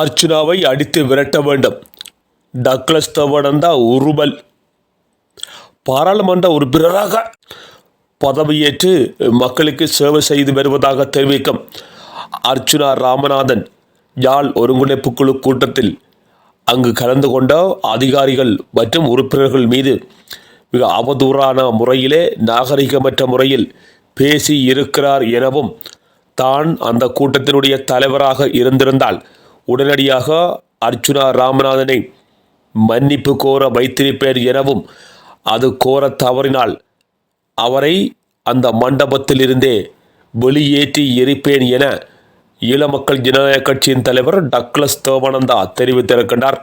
அர்ச்சுனாவை அடித்து விரட்ட வேண்டும். டக்ளஸ் தவடந்தா உருமல். பாராளுமன்ற உறுப்பினராக பதவியேற்று மக்களுக்கு சேவை செய்து வருவதாக தெரிவிக்கும் அர்ச்சுனா ராமநாதன் யாழ் ஒருங்கிணைப்பு குழு கூட்டத்தில் அங்கு கலந்து கொண்ட அதிகாரிகள் மற்றும் உறுப்பினர்கள் மீது மிக அவதூறான முறையிலே நாகரிகமற்ற முறையில் பேசி இருக்கிறார் எனவும் தான் அந்த கூட்டத்தினுடைய தலைவராக இருந்திருந்தால் உடனடியாக அர்ச்சுனா ராமநாதனை மன்னிப்பு கோர வைத்திருப்பேன் எனவும் அது கோர தவறினால் அவரை அந்த மண்டபத்திலிருந்தே வெளியேற்றி எரிப்பேன் என ஈழ மக்கள் ஜனநாயக கட்சியின் தலைவர் டக்ளஸ் தேவானந்தா தெரிவித்திருக்கின்றார்.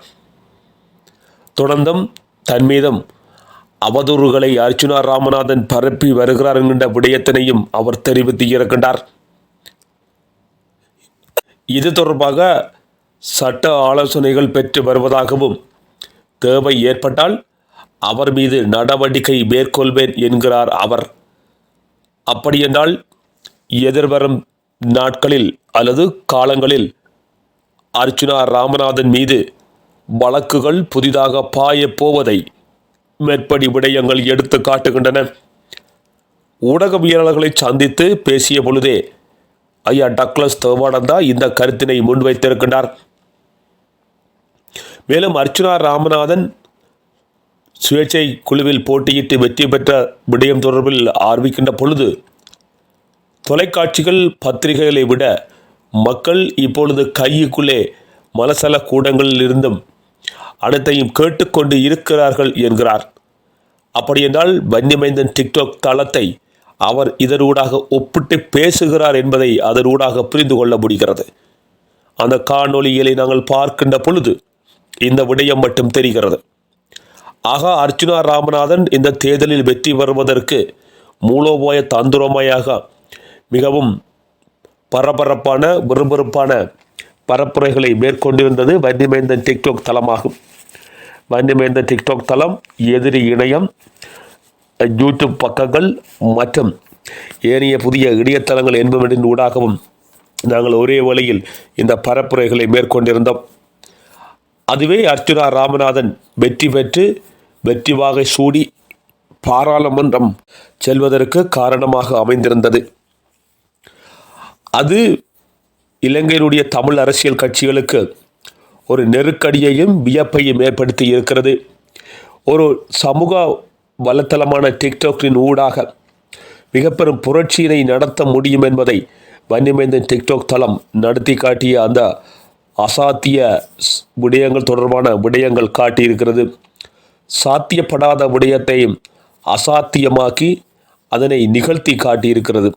தொடர்ந்தும் தன் மீதும் அவதூறுகளை அர்ச்சுனா ராமநாதன் பரப்பி வருகிறார் என்கின்ற விடயத்தினையும் அவர் தெரிவித்து இருக்கின்றார். இது தொடர்பாக சட்ட ஆலோசனைகள் பெற்று வருவதாகவும் தேவை ஏற்பட்டால் அவர் மீது நடவடிக்கை மேற்கொள்வேன் என்கிறார் அவர். அப்படியென்றால் எதிர்வரும் நாட்களில் அல்லது காலங்களில் அர்ச்சுனா ராமநாதன் மீது வழக்குகள் புதிதாக பாயப் போவதை மேற்படி விடயங்கள் எடுத்து காட்டுகின்றன. ஊடகவியலாளர்களை சந்தித்து பேசிய பொழுதே ஐயா டக்ளஸ் தேவானந்தா இந்த கருத்தினை முன்வைத்திருக்கின்றார். மேலும் அர்ச்சுனா ராமநாதன் சுயேட்சை குழுவில் போட்டியிட்டு வெற்றி பெற்ற விடயம் தொடர்பில் ஆர்விக்கின்ற பொழுது தொலைக்காட்சிகள் பத்திரிகைகளை விட மக்கள் இப்பொழுது கையுக்குள்ளே மலசல கூடங்களில் இருந்தும் அனைத்தையும் கேட்டுக்கொண்டு இருக்கிறார்கள் என்கிறார். அப்படியென்றால் வன்னிமைந்தன் டிக்டாக் தளத்தை அவர் இதனூடாக ஒப்பிட்டு பேசுகிறார் என்பதை அதனூடாக புரிந்து கொள்ள முடிகிறது. அந்த காணொளிகளை நாங்கள் பார்க்கின்ற பொழுது இந்த விடயம் மட்டும் தெரிகிறது. ஆக அர்ச்சுனா ராமநாதன் இந்த தேர்தலில் வெற்றி பெறுவதற்கு மூலோபாய தந்துரமையாக மிகவும் பரபரப்பான விறுவிறுப்பான பரப்புரைகளை மேற்கொண்டிருந்தது வன்னிமேந்தன் டிக்டாக் தளமாகும். வன்னிமேந்தன் டிக்டாக் தளம் எதிரி இணையம் யூடியூப் பக்கங்கள் மற்றும் ஏனைய புதிய இணையதளங்கள் என்பவற்றின் ஊடாகவும் நாங்கள் ஒரே வழியில் இந்த பரப்புரைகளை மேற்கொண்டிருந்தோம். அதுவே அர்ச்சுனா ராமநாதன் வெற்றி பெற்று வெற்றி வாகை சூடி பாராளுமன்றம் செல்வதற்கு காரணமாக அமைந்திருந்தது. அது இலங்கையினுடைய தமிழ் அரசியல் கட்சிகளுக்கு ஒரு நெருக்கடியையும் வியப்பையும் ஏற்படுத்தி இருக்கிறது. ஒரு சமூக வலைத்தளமான டிக்டாக்கின் ஊடாக மிகப்பெரும் புரட்சியினை நடத்த முடியும் என்பதை வன்னிமேந்தன் டிக்டாக் தளம் நடத்தி காட்டிய அந்த அசாத்திய ஸ்- விடயங்கள் தொடர்பான விடயங்கள் காட்டியிருக்கிறது. சாத்தியப்படாத விடயத்தையும் அசாத்தியமாக்கி அதனை நிகழ்த்தி காட்டியிருக்கிறது.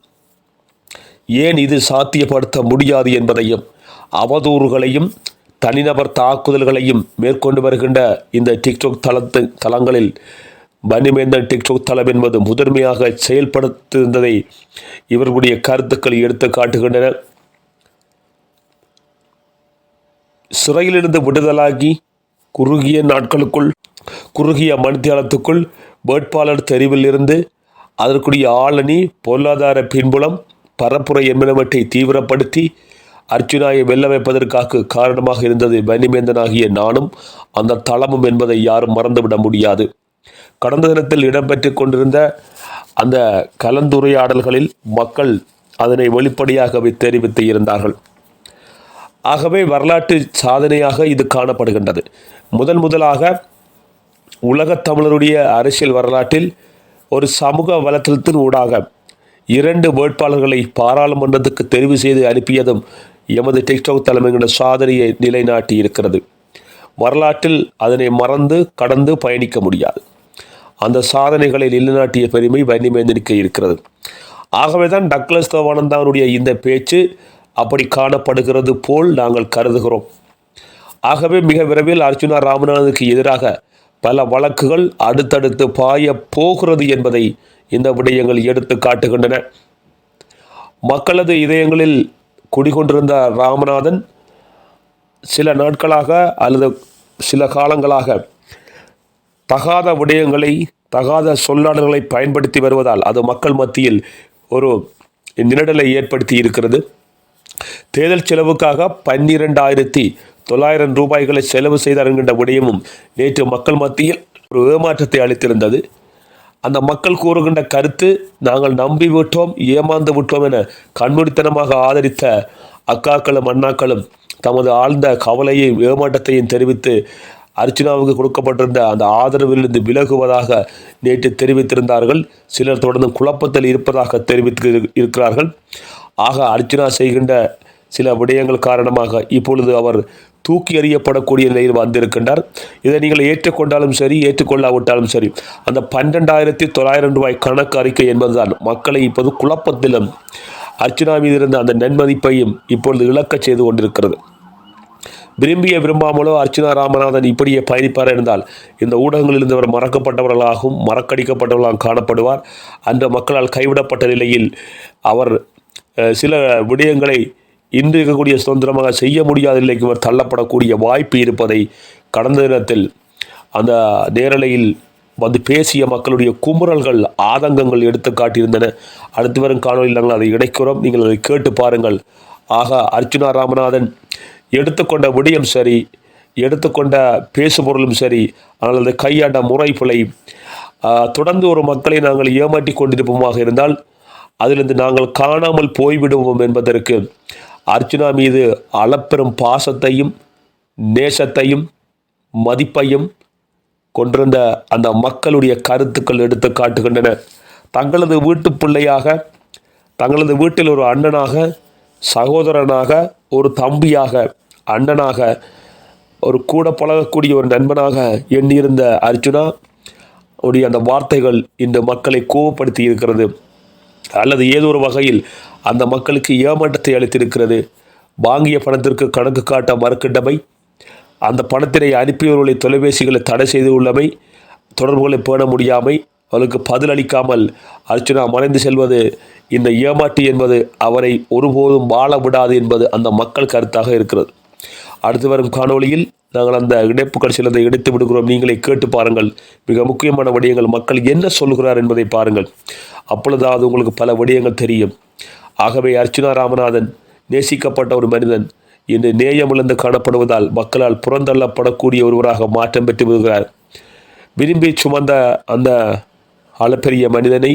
ஏன் இது சாத்தியப்படுத்த முடியாது என்பதையும் அவதூறுகளையும் தனிநபர் தாக்குதல்களையும் மேற்கொண்டு வருகின்ற இந்த டிக்டாக் தளத்து தளங்களில் பனிமேந்தன் டிக்டாக் தளம் என்பது முதன்மையாக செயல்படுத்தியிருந்ததை இவர்களுடைய கருத்துக்கள் எடுத்து காட்டுகின்றன சிறையிலிருந்து விடுதலாகி குறுகிய நாட்களுக்குள் குறுகிய மணித்தியாலத்துக்குள் வேட்பாளர் தெருவில் இருந்து அதற்குரிய ஆளணி பொருளாதார பின்புலம் பரப்புரை என்பனவற்றை தீவிரப்படுத்தி அர்ஜுனாயை வெல்ல வைப்பதற்காக காரணமாக இருந்தது வன்னிமேந்தனாகிய நானும் அந்த தளமும் என்பதை யாரும் மறந்துவிட முடியாது. கடந்த தினத்தில் இடம்பெற்று கொண்டிருந்த அந்த கலந்துரையாடல்களில் மக்கள் அதனை வெளிப்படையாகவே தெரிவித்து இருந்தார்கள். ஆகவே வரலாற்று சாதனையாக இது காணப்படுகின்றது. முதன் முதலாக உலகத் தமிழருடைய அரசியல் வரலாற்றில் ஒரு சமூக வலைத்தளத்தின் ஊடாக இரண்டு வேட்பாளர்களை பாராளுமன்றத்துக்கு தெரிவு செய்து அனுப்பியதும் எமது டிக்டாக் தலைமையின சாதனையை நிலைநாட்டி இருக்கிறது. வரலாற்றில் அதனை மறந்து கடந்து பயணிக்க முடியாது. அந்த சாதனைகளை நிலைநாட்டிய பெருமை வன்னிமேந்தனுக்கு இருக்கிறது. ஆகவே தான் டக்ளஸ் தேவானந்தாவுடைய இந்த பேச்சு அப்படி காணப்படுகிறது போல் நாங்கள் கருதுகிறோம். ஆகவே மிக விரைவில் அர்ஜுனா ராமநாதனுக்கு எதிராக பல வழக்குகள் அடுத்தடுத்து பாய போகிறது என்பதை இந்த விடயங்கள் எடுத்து காட்டுகின்றன. மக்களது இதயங்களில் குடிகொண்டிருந்த ராமநாதன் சில நாட்களாக அல்லது சில காலங்களாக தகாத விடயங்களை தகாத சொல்லாடல்களை பயன்படுத்தி வருவதால் அது மக்கள் மத்தியில் ஒரு நிழலை ஏற்படுத்தி இருக்கிறது. தேர்தல் செலவுக்காக பன்னிரெண்டாயிரத்தி தொள்ளாயிரம் ரூபாய்களை செலவு செய்தார் என்கின்ற விடயமும் நேற்று மக்கள் மத்தியில் ஒரு ஏமாற்றத்தை அளித்திருந்தது. அந்த மக்கள் கூறுகின்ற கருத்து நாங்கள் நம்பி விட்டோம் ஏமாந்து விட்டோம் என கண்மூடித்தனமாக ஆதரித்த அக்காக்களும் அண்ணாக்களும் தமது ஆழ்ந்த கவலையையும் ஏமாற்றத்தையும் தெரிவித்து அர்ச்சனாவுக்கு கொடுக்கப்பட்டிருந்த அந்த ஆதரவிலிருந்து விலகுவதாக நேற்று தெரிவித்திருந்தார்கள். சிலர் தொடர்ந்து குழப்பத்தில் இருப்பதாக தெரிவித்து இருக்கிறார்கள். ஆக அர்ச்சனா செய்கின்ற சில விடயங்கள் காரணமாக இப்பொழுது அவர் தூக்கி எறியப்படக்கூடிய நிலையில் வந்திருக்கின்றார். இதை நீங்கள் ஏற்றுக்கொண்டாலும் சரி ஏற்றுக்கொள்ளாவிட்டாலும் சரி அந்த பன்னெண்டாயிரத்தி தொள்ளாயிரம் ரூபாய் கணக்கு அறிக்கை என்பதுதான். மக்களை இப்போது குழப்பத்திலும் அர்ச்சனா மீது இருந்த அந்த நன்மதிப்பையும் இப்பொழுது இழக்கச் செய்து கொண்டிருக்கிறது. விரும்பிய விரும்பாமலோ அர்ச்சனா ராமநாதன் இப்படியே பயணிப்பார் என்றால் இந்த ஊடகங்களில் இருந்தவர் மறக்கப்பட்டவர்களாகவும் மறக்கடிக்கப்பட்டவர்களாகவும் காணப்படுவார். அந்த மக்களால் கைவிடப்பட்ட நிலையில் அவர் சில விடயங்களை இன்று இருக்கக்கூடிய சுதந்திரமாக செய்ய முடியாத நிலைக்கு இவர் தள்ளப்படக்கூடிய வாய்ப்பு இருப்பதை கடந்த தினத்தில் அந்த நேரலையில் வந்து பேசிய மக்களுடைய குமுறல்கள் ஆதங்கங்கள் எடுத்து காட்டியிருந்தன. அடுத்து வரும் காணொலியில் நாங்கள் அதை இணைக்கிறோம். நீங்கள் அதை கேட்டு பாருங்கள். ஆக அர்ச்சுனா ராமநாதன் எடுத்துக்கொண்ட விடயம் சரி எடுத்துக்கொண்ட பேசுபொருளும் சரி ஆனால் அதை கையாண்ட முறை பிழை தொடர்ந்து ஒரு மக்களை நாங்கள் ஏமாற்றி கொண்டிருப்போமாக இருந்தால் அதிலிருந்து நாங்கள் காணாமல் போய்விடுவோம் என்பதற்கு அர்ச்சுனா மீது அளப்பெரும் பாசத்தையும் நேசத்தையும் மதிப்பையும் கொண்டிருந்த அந்த மக்களுடைய கருத்துக்கள் எடுத்து காட்டுகின்றன. தங்களது வீட்டு பிள்ளையாக தங்களது வீட்டில் ஒரு அண்ணனாக சகோதரனாக ஒரு தம்பியாக அண்ணனாக ஒரு கூட பழகக்கூடிய ஒரு நண்பனாக எண்ணியிருந்த அர்ஜுனா உடைய அந்த வார்த்தைகள் இந்த மக்களை கோபப்படுத்தி இருக்கிறது. அல்லது ஏதோ ஒரு வகையில் அந்த மக்களுக்கு ஏமாற்றத்தை அளித்திருக்கிறது. வாங்கிய பணத்திற்கு கணக்கு காட்ட மறுக்கின்றமை அந்த பணத்தினை அனுப்பியவர்களை தொலைபேசிகளை தடை செய்து உள்ளமை தொடர்புகளை பேண முடியாமை அவளுக்கு பதிலளிக்காமல் அர்ச்சனா மறைந்து செல்வது இந்த ஏமாட்டி என்பது அவரை ஒருபோதும் வாழ விடாது என்பது அந்த மக்கள் கருத்தாக இருக்கிறது. அடுத்து வரும் காணொளியில் நாங்கள் அந்த இணைப்புகள் அதை இணைத்து விடுகிறோம். நீங்களே கேட்டு பாருங்கள். மிக முக்கியமான விடயங்கள் மக்கள் என்ன சொல்கிறார் என்பதை பாருங்கள். அப்பொழுதாவது உங்களுக்கு பல விடயங்கள் தெரியும். ஆகவே அர்ச்சுனா ராமநாதன் நேசிக்கப்பட்ட ஒரு மனிதன் இன்று நேயமிழந்து காணப்படுவதால் மக்களால் புறந்தள்ளப்படக்கூடிய ஒருவராக மாற்றம் பெற்று வருகிறார் விரும்பி சுமந்த அந்த அளப்பெரிய மனிதனை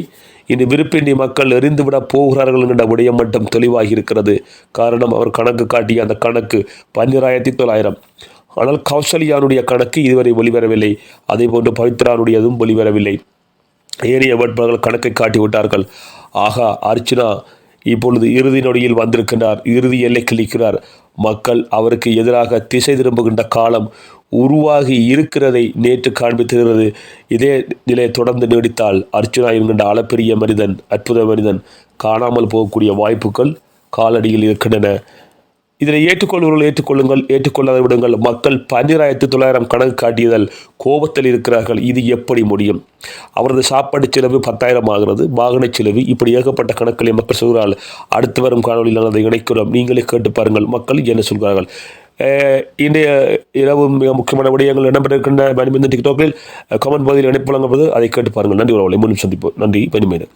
இனி விருப்பின்றி மக்கள் எரிந்துவிட போகிறார்கள் என்ற விடயம் மட்டும் தெளிவாகி இருக்கிறது காரணம் அவர் கணக்கு காட்டிய அந்த கணக்கு பன்னிராயிரத்தி தொள்ளாயிரம். ஆனால் கௌசல்யானுடைய கணக்கு இதுவரை வெளிவரவில்லை அதே போன்று பவித்ரானுடையதும் வெளிவரவில்லை ஏனைய வேட்பாளர்கள் கணக்கை காட்டிவிட்டார்கள். ஆகா அர்ச்சனா இப்பொழுது இறுதி நொடியில் வந்திருக்கின்றார். இறுதி எல்லைக்கு நிற்கிறார். மக்கள் அவருக்கு எதிராக திசை திரும்புகின்ற காலம் உருவாகி இருக்கிறதை நேற்று காண்பித்திருக்கிறது. இதே நிலை தொடர்ந்து நீடித்தால் அர்ச்சுனா என்கின்ற அளப்பெரிய மனிதன் அற்புத மனிதன் காணாமல் போகக்கூடிய வாய்ப்புகள் காலடியில் இருக்கின்றன. இதனை ஏற்றுக்கொள்வர்கள் ஏற்றுக்கொள்ளுங்கள் ஏற்றுக்கொள்ளாத விடுங்கள். மக்கள் பன்னிராயிரத்து தொள்ளாயிரம் கணக்கு காட்டியதால் கோபத்தில் இருக்கிறார்கள். இது எப்படி முடியும்? அவரது சாப்பாடு செலவு பத்தாயிரம் ஆகிறது. வாகன செலவு இப்படி ஏகப்பட்ட கணக்குகளை மக்கள் சொல்கிறார்கள். அடுத்து வரும் காணொலியில் நாங்கள் அதை இணைக்கிறோம். நீங்களே கேட்டு பாருங்கள். மக்கள் என்ன சொல்கிறார்கள்? இன்றைய இரவு மிக முக்கியமான விடயங்கள் இடம்பெற்றிருக்கின்ற பனிமந்த டிக்டாக்கில் கமெண்ட் பகுதியில் இணைப்பு வழங்கப்படுது அதை கேட்டு பாருங்கள். நன்றி உறவுகளை. மீண்டும் சந்திப்போம். நன்றி. பனிமேதன்